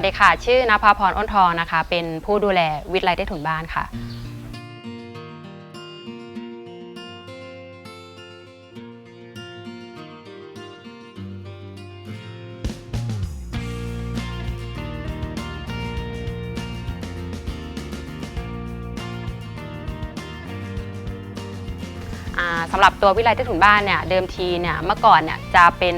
สดีค่ะ ชื่อนภาพรอ้นทองนะคะ เป็นผู้ดูแลวิทย์ไร้ใต้ถุนบ้านค่ะ อ่าสำหรับตัววิไลใต้ถุนบ้านเนี่ยเดิมทีเนี่ยเมื่อก่อนเนี่ยจะเป็น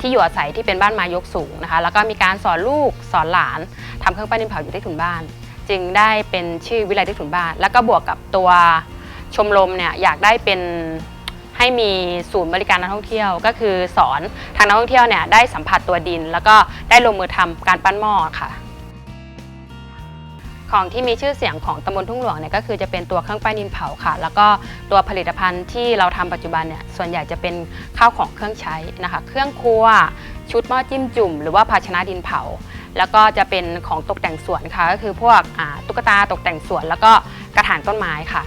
ที่อยู่อาศัยที่เป็นบ้านไม้ยกสูงนะคะแล้วก็มีการสอนลูกสอนหลานทำเครื่องปั้นดินเผาอยู่ที่ถุนบ้าน จึงได้เป็นชื่อวิไลที่ถุนบ้าน แล้วก็บวกกับตัวชมรมเนี่ยอยากได้เป็นให้มีศูนย์บริการนักท่องเที่ยว ก็คือสอนทางนักท่องเที่ยวเนี่ยได้สัมผัสตัวดิน แล้วก็ได้ลงมือทำการปั้นหม้อค่ะ ของที่มีชื่อเสียงของตำบลทุ่งหลวงเนี่ยก็คือจะเป็นตัวเครื่องปั้นดินเผาค่ะ แล้วก็ตัวผลิตภัณฑ์ที่เราทำปัจจุบันเนี่ยส่วนใหญ่จะเป็นข้าวของเครื่องใช้นะคะ เครื่องครัว ชุดหม้อจิ้มจุ่ม หรือว่าภาชนะดินเผา แล้วก็จะเป็นของตกแต่งสวนค่ะ ก็คือพวกตุ๊กตาตกแต่งสวน แล้วก็กระถางต้นไม้ค่ะ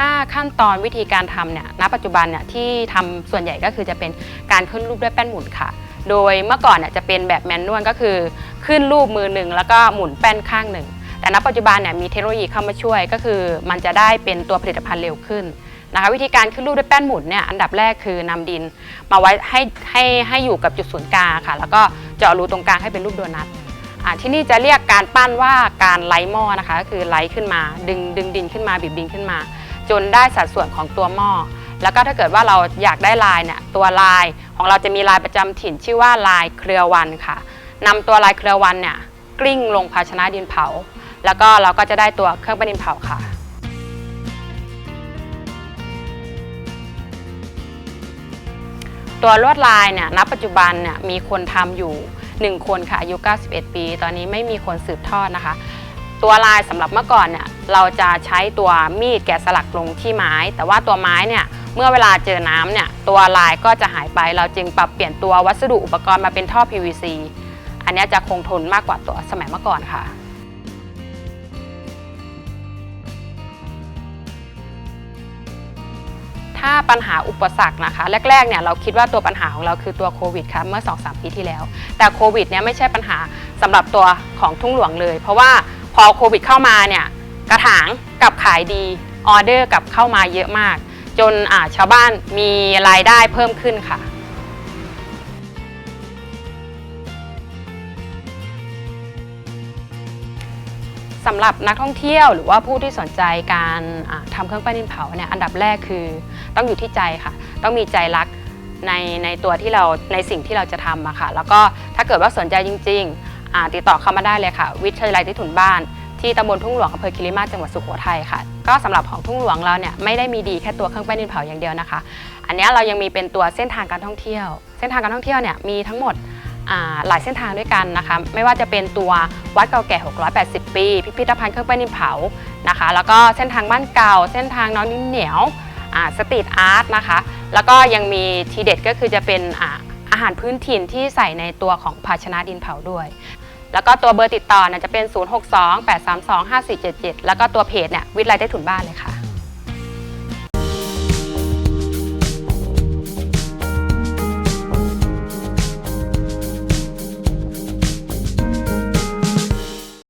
ถ้าขั้นตอนวิธีการทำเนี่ยณปัจจุบันเนี่ยที่ทำส่วนใหญ่ก็คือจะเป็นการขึ้นรูปด้วยแป้นหมุนค่ะ โดยเมื่อก่อนเนี่ยจะเป็นแบบแมนนวลก็คือ ขึ้นรูปมือหนึ่งแล้วก็หมุนแป้นข้างหนึ่งแต่ณปัจจุบันเนี่ยมีเทคโนโลยีเข้ามาช่วยก็คือ มันจะได้เป็นตัวผลิตภัณฑ์เร็วขึ้นนะคะวิธีการขึ้นรูปด้วยแป้นหมุนเนี่ยอันดับแรกคือนำดิน มาไว้ให้ให้ให้อยู่กับจุดศูนย์กลางค่ะ แล้วก็เจาะรูตรงกลางให้เป็นรูปโดนัทที่นี่จะเรียกการปั้นว่าการไล่หม้อนะคะก็คือไล่ขึ้นมา ดึงดึงดินขึ้นมาบีบดินขึ้นมา จนได้สัดส่วนของตัวหม้อ แล้วก็ถ้าเกิดว่าเราอยากได้ลายเนี่ยตัวลายของเราจะมีลายประจำถิ่นชื่อว่าลายเครือวันค่ะนำตัวลายเครือวันเนี่ยกลิ้งลงภาชนะดินเผา แล้วก็เราก็จะได้ตัวเครื่องปั้นดินเผาค่ะตัวลวดลายเนี่ยณปัจจุบันเนี่ยมีคนทำอยู่ 1 คนค่ะอายุ 91 ปี ตอนนี้ไม่มีคนสืบทอดนะคะ ตัวลายสำหรับเมื่อก่อนเนี่ย เราจะใช้ตัวมีดแกะสลักลงที่ไม้ แต่ว่าตัวไม้เนี่ยเมื่อเวลาเจอน้ำเนี่ยตัวลายก็จะหายไปเราจึงปรับเปลี่ยนตัววัสดุอุปกรณ์มาเป็นท่อ PVC อันนี้จะคงทนมากกว่าตัวสมัยเมื่อก่อนค่ะถ้าปัญหาอุปสรรคนะคะแรกๆเนี่ยเราคิดว่าตัวปัญหาของเราคือตัวโควิดค่ะเมื่อ 2-3 ปีที่แล้ว แต่โควิดเนี่ยไม่ใช่ปัญหาสำหรับตัวของทุ่งหลวงเลย เพราะว่าพอโควิดเข้ามาเนี่ย กระถางกับขายดีออเดอร์กับเข้ามาเยอะมาก จนาชาวบ้านมีรายได้เพิ่มขึ้นค่ะ สำหรับนักท่องเที่ยวหรือว่าผู้ที่สนใจการาทำเครื่องปั้นดินเผาเนี่ยอันดับแรกคือต้องอยู่ที่ใจค่ะ ต้องมีใจรักในในตัวที่เราในสิ่งที่เราจะทำอะค่ะ แล้วก็ถ้าเกิดว่าสนใจจริง ๆ ติดต่อเข้ามาได้เลยค่ะ วิทยาลัยที่ถุนบ้าน ที่ตำบลทุ่งหลวงอำเภอคิริมาจังหวัดสุโขทัยค่ะ ก็สำหรับของทุ่งหลวงเราเนี่ยไม่ได้มีดีแค่ตัวเครื่องปั้นดินเผาอย่างเดียวนะคะ อันนี้เรายังมีเป็นตัวเส้นทางการท่องเที่ยว เส้นทางการท่องเที่ยวเนี่ยมีทั้งหมดหลายเส้นทางด้วยกันนะคะ ไม่ว่าจะเป็นตัววัดเก่าแก่ 680 ปี พิพิธภัณฑ์เครื่องปั้นดินเผานะคะ แล้วก็เส้นทางบ้านเก่า เส้นทางน้องนิ้นเหนียวสตรีทอาร์ตนะคะ แล้วก็ยังมีทีเด็ดก็คือจะเป็นอาหารพื้นถิ่นที่ใส่ในตัวของภาชนะดินเผาด้วย แล้วก็ตัวเบอร์ติดต่อเนี่ยจะเป็น 062 832 5477 แล้วก็ตัวเพจเนี่ยวิทย์ไลใต้ถุนบ้านเลยค่ะ